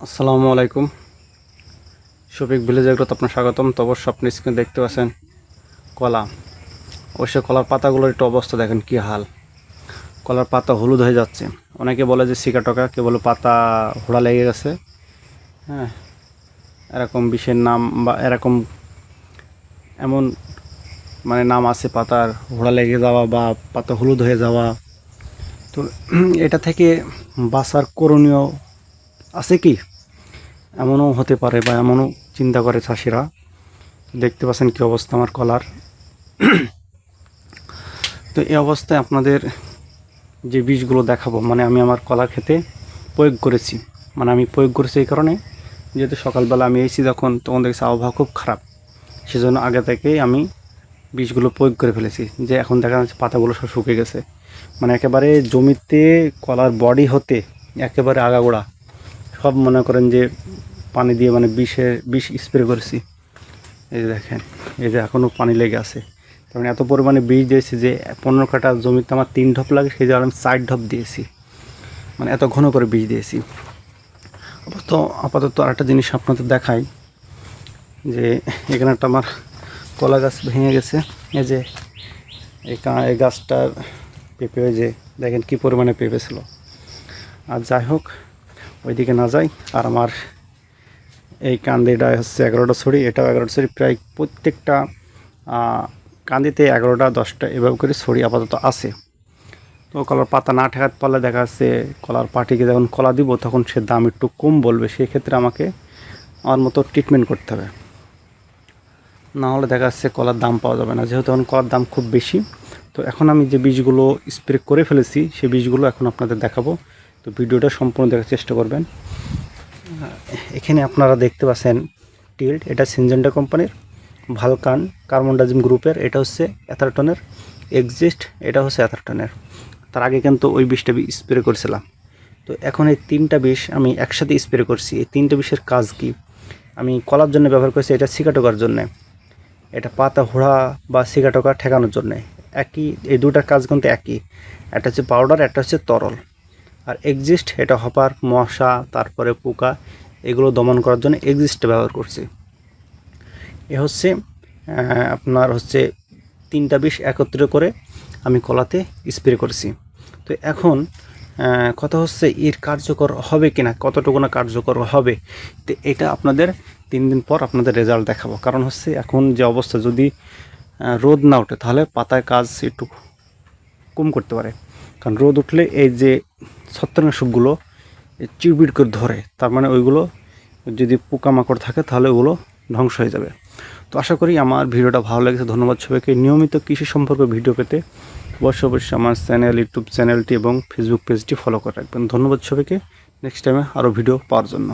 আসসালামু আলাইকুম। শফিক ভিলেজ এগুলোতে আপনার স্বাগতম। তো অবশ্য আপনি স্ক্রিনে দেখতে পাচ্ছেন কলা। অবশ্যই কলার পাতাগুলোর একটু অবস্থা দেখেন কী হাল। কলার পাতা হলুদ হয়ে যাচ্ছে। অনেকে বলে যে সিকা টকা কে বলে পাতা হোড়া লেগে গেছে। হ্যাঁ এরকম বিষের নাম বা এরকম এমন মানে নাম আছে পাতার হোড়া লেগে যাওয়া বা পাতা হলুদ হয়ে যাওয়া। তো এটা থেকে বাঁচার করণীয় আছে কি? এমনও হতে পারে বা এমনও চিন্তা করে চাষিরা। দেখতে পাচ্ছেন কী অবস্থা আমার কলার। তো এই অবস্থায় আপনাদের যে বীজগুলো দেখাবো মানে আমি আমার কলা খেতে প্রয়োগ করেছি। মানে আমি প্রয়োগ করেছি এই কারণে, যেহেতু সকালবেলা আমি এসেছি যখন তখন দেখছি আবহাওয়া খুব খারাপ। সেজন্য আগে থেকেই আমি বীজগুলো প্রয়োগ করে ফেলেছি, যে এখন দেখা যাচ্ছে পাতাগুলো সব শুকে গেছে। মানে একেবারে জমিতে কলার বডি হতে একেবারে আগাগোড়া সব মনে করেন যে পানি দিয়ে মানে বিষে বিষ স্প্রে করেছি। এই যে দেখেন, এই যে এখনও পানি লেগে আছে। তার মানে এত পরিমাণে বীজ দিয়েছি যে পনেরো কাটা জমিতে আমার তিন ঢপ লাগে, সেই জায়গায় আমি চার ঢপ দিয়েছি। মানে এত ঘন করে বীজ দিয়েছি। আপাতত আপাতত আরেকটা জিনিস আপনাদের দেখাই, যে এখানে একটা আমার কলা গাছ ভেঙে গেছে। এই যে এই গাছটার পেঁপে যে দেখেন কী পরিমাণে পেঁপে ছিল। আর যাই হোক ওইদিকে না যাই। আর আমার এই কান্দিটা হচ্ছে এগারোটা ছড়ি এটাও এগারোটা ছড়ি প্রায় প্রত্যেকটা কান্দিতে এগারোটা, দশটা এভাবে করে ছড়ি আপাতত আছে। তো কলার পাতা না ঠেকাতে পারলে দেখা যাচ্ছে কলার পাটিকে যখন কলা দিব তখন সে দাম একটু কম বলবে। সেক্ষেত্রে আমাকে আমার মতো ট্রিটমেন্ট করতে হবে। না হলে দেখা যাচ্ছে কলার দাম পাওয়া যাবে না। যেহেতু এখন কলার দাম খুব বেশি, তো এখন আমি যে বীজগুলো স্প্রে করে ফেলেছি সেই বীজগুলো এখন আপনাদের দেখাবো। তো ভিডিওটা সম্পূর্ণ দেখার চেষ্টা করবেন। এখানে আপনারা দেখতে পাচ্ছেন টিল্ড, এটা সিনজেন্ডা কোম্পানির, ভালকান কার্বনডাজিম গ্রুপের, এটা হচ্ছে অ্যাথারটনের, এক্সিস্ট, এটা হচ্ছে অ্যাথারটনের। তার আগে কিন্তু ওই বিষটা স্প্রে করেছিলাম। তো এখন এই তিনটা বিষ আমি একসাথে স্প্রে করছি। এই তিনটা বিষের কাজ কি? আমি কলার জন্য ব্যবহার করছি এটা সিকাটোকার জন্যে। এটা পাতা, হোড়া বা সিগাটোকা ঠেকানোর জন্যে। একই, এই দুটার কাজ কিন্তু একই। একটা হচ্ছে পাউডার, একটা হচ্ছে তরল। আর এক্সিস্ট এটা হপার, মশা, তারপরে পোকা, এগুলো দমন করার জন্য এক্সিস্ট ব্যবহার করছি। এ হচ্ছে আপনার হচ্ছে তিনটা বিষ একত্রিত করে আমি কলাতে স্প্রে করেছি। তো এখন কথা হচ্ছে এর কার্যকর হবে কি না কতটুকু না কার্যকর হবে, তো এটা আপনাদের তিন দিন পর আপনাদের রেজাল্ট দেখাবো। কারণ হচ্ছে এখন যে অবস্থা, যদি রোদ না ওঠে, তাহলে পাতায় কাজ একটু কম করতে পারে। কারণ রোদ উঠলে এই যে ছত্রাকনাশকগুলো চিড়বিড় করে ধরে, তার মানে ওইগুলো যদি পোকামাকড় থাকে তাহলে ওগুলো ধ্বংস হয়ে যাবে। তো আশা করি আমার ভিডিওটা ভালো লেগেছে, ধন্যবাদ সবাইকে। নিয়মিত কৃষি সম্পর্কে ভিডিও পেতে অবশ্যই অবশ্যই আমার চ্যানেল, ইউটিউব চ্যানেলটি এবং ফেসবুক পেজটি ফলো করে রাখবেন। ধন্যবাদ সবাইকে। নেক্সট টাইমে আরও ভিডিও পাওয়ার জন্য।